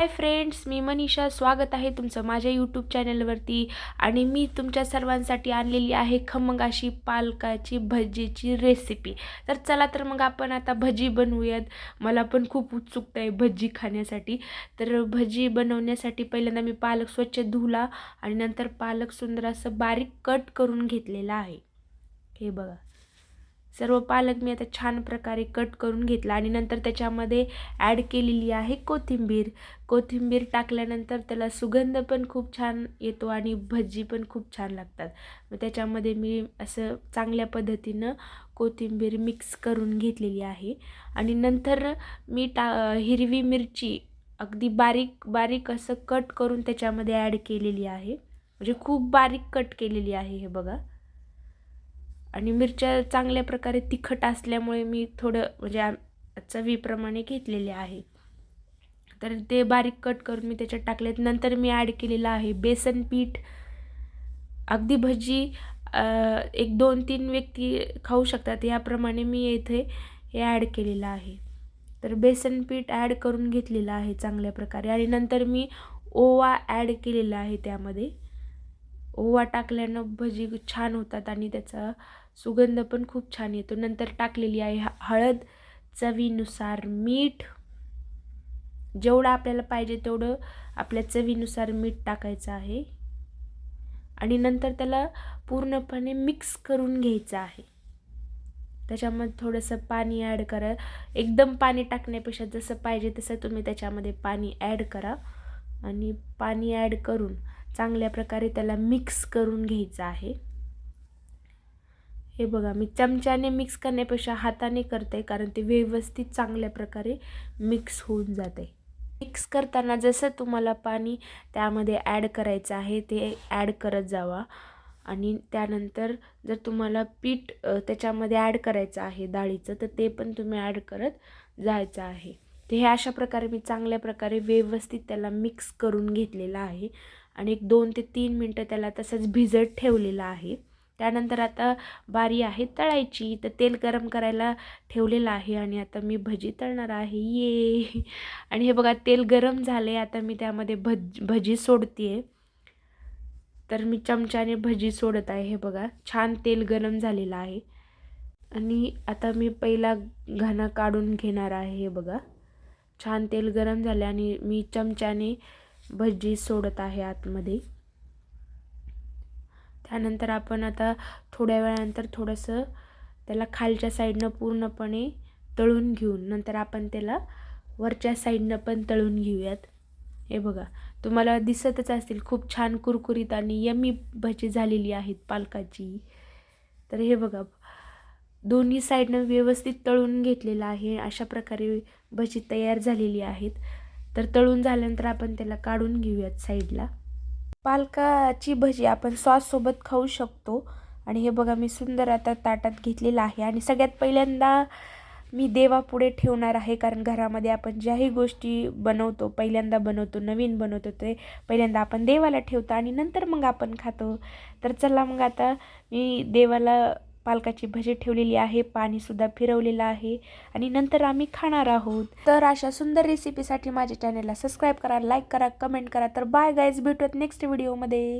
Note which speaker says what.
Speaker 1: Hi friends मी मनीषा. स्वागत आहे तुमचं माझ्या यूट्यूब चॅनलवरती आणि मी तुमच्या सर्वांसाठी आणलेली आहे खमंग अशी पालकाची भजीची रेसिपी तर चला तर मग आपण आता भजी बनवूयात. मला पण खूप उत्सुकता आहे भजी खाण्यासाठी. तर भजी बनवण्यासाठी पहिल्यांदा मी पालक स्वच्छ धुला आणि नंतर पालक सुंदर असं बारीक कट करून घेतलेला आहे. हे बघा. सर्व पालक मी आता छान प्रकारे कट करून घेतला आणि नंतर त्याच्यामध्ये ॲड केलेली आहे कोथिंबीर. कोथिंबीर टाकल्यानंतर त्याला सुगंध पण खूप छान येतो आणि भजी पण खूप छान लागतात. मग त्याच्यामध्ये मी असं चांगल्या पद्धतीनं कोथिंबीर मिक्स करून घेतलेली आहे. आणि नंतर मी टा हिरवी मिरची अगदी बारीक बारीक असं कट करून त्याच्यामध्ये ॲड केलेली आहे. म्हणजे खूप बारीक कट केलेली आहे हे बघा. आणि मिरच्या चांगल्या प्रकारे तिखट असल्यामुळे मी थोडं म्हणजे चवीप्रमाणे घेतलेले आहे. तर ते बारीक कट करून मी त्याच्यात टाकलेत. नंतर मी ॲड केलेलं आहे बेसन पीठ. अगदी भजी एक दोन तीन व्यक्ती खाऊ शकतात. याप्रमाणे मी येथे हे ॲड केलेलं आहे. तर बेसन पीठ ॲड करून घेतलेलं आहे चांगल्या प्रकारे. आणि नंतर मी ओवा ॲड केलेला आहे त्यामध्ये. ओवा टाकल्यानं भजी छान होतात आणि त्याचा सुगंध पण खूप छान येतो. नंतर टाकलेली आहे हळद चवीनुसार मीठ. जेवढं आपल्याला पाहिजे तेवढं आपल्या चवीनुसार मीठ टाकायचं आहे. आणि नंतर त्याला पूर्णपणे मिक्स करून घ्यायचं आहे. त्याच्यामध्ये थोडंसं पाणी ॲड करा. एकदम पाणी टाकण्यापेक्षा जसं पाहिजे तसं तुम्ही त्याच्यामध्ये पाणी ॲड करा. आणि पाणी ॲड करून चांगल्या प्रकारे त्याला मिक्स करून घ्यायचं आहे. हे बघा मी चमच्याने मिक्स करण्यापेक्षा हाताने करते कारण ते व्यवस्थित चांगल्या प्रकारे मिक्स होऊन जाते. मिक्स करताना जसं तुम्हाला पाणी त्यामध्ये ॲड करायचं आहे ते ॲड करत जावा. आणि त्यानंतर जर तुम्हाला पीठ त्याच्यामध्ये ॲड करायचं आहे डाळीचं तर ते पण तुम्ही ॲड करत जायचं आहे. तर हे अशा प्रकारे मी चांगल्या प्रकारे व्यवस्थित त्याला मिक्स करून घेतलेलं आहे. आणि एक दोन ते तीन मिनटं त्याला तसंच भिजत ठेवलेलं आहे. त्यानंतर आता बारी आहे तळायची तर तेल गरम करायला ठेवलेलं आहे आणि आता मी भजी तळणार आहे. ये! आणि हे बघा तेल गरम झाले आता मी त्यामध्ये भज भजी सोडते आहे तर मी चमच्याने भजी सोडत आहे. हे बघा छान तेल गरम झालेलं आहे. आणि आता मी पहिला घाणा काढून घेणार आहे. हे बघा. छान तेल गरम झाले आणि मी चमच्याने भजी सोडत आहे आतमध्ये. त्यानंतर आपण आता थोड्या वेळानंतर थोडंसं त्याला खालच्या साईडनं पूर्णपणे तळून घेऊन नंतर आपण त्याला वरच्या साईडनं पण तळून घेऊयात. हे बघा तुम्हाला दिसतच असतील खूप छान कुरकुरीत आणि यमी भजी झालेली आहेत पालकाची. तर हे बघा दोन्ही साईडनं व्यवस्थित तळून घेतलेलं आहे. अशा प्रकारे भजी तयार झालेली आहेत. तर तळून झाल्यानंतर आपण त्याला काढून घेऊयात साईडला पालकाची भजी आपण सॉससोबत खाऊ शकतो. आणि हे बघा मी सुंदर आता ताटात घेतलेलं आहे. आणि सगळ्यात पहिल्यांदा मी देवापुढे ठेवणार आहे कारण घरामध्ये आपण ज्याही गोष्टी बनवतो पहिल्यांदा बनवतो नवीन बनवतो ते पहिल्यांदा आपण देवाला ठेवतो आणि नंतर मग आपण खातो. तर चला मग आता मी देवाला पालकाची भजी ठेवलेली आहे पाणीसुद्धा फिरवलेलं आहे आणि नंतर आम्ही खाणार आहोत. तर अशा सुंदर रेसिपीसाठी माझ्या चॅनलला सबस्क्राईब करा लाईक करा कमेंट करा. तर बाय गाईज भेटूयात नेक्स्ट व्हिडिओमध्ये